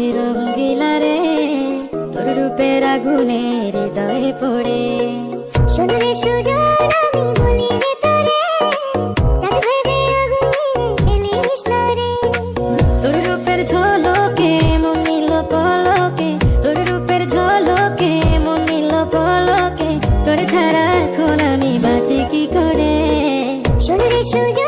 তুই রঙ্গিলা রে তোর রূপের আগুনে হৃদয়ে পড়ে। শোনো সুজন আমি বলি যে তোরে আগুনে তোর রূপের ঝলকে পলকে তোর রূপের ঝলকে পলকে তোর ছাড়া এখন আমি বাঁচি কি করে? শোনো সুজন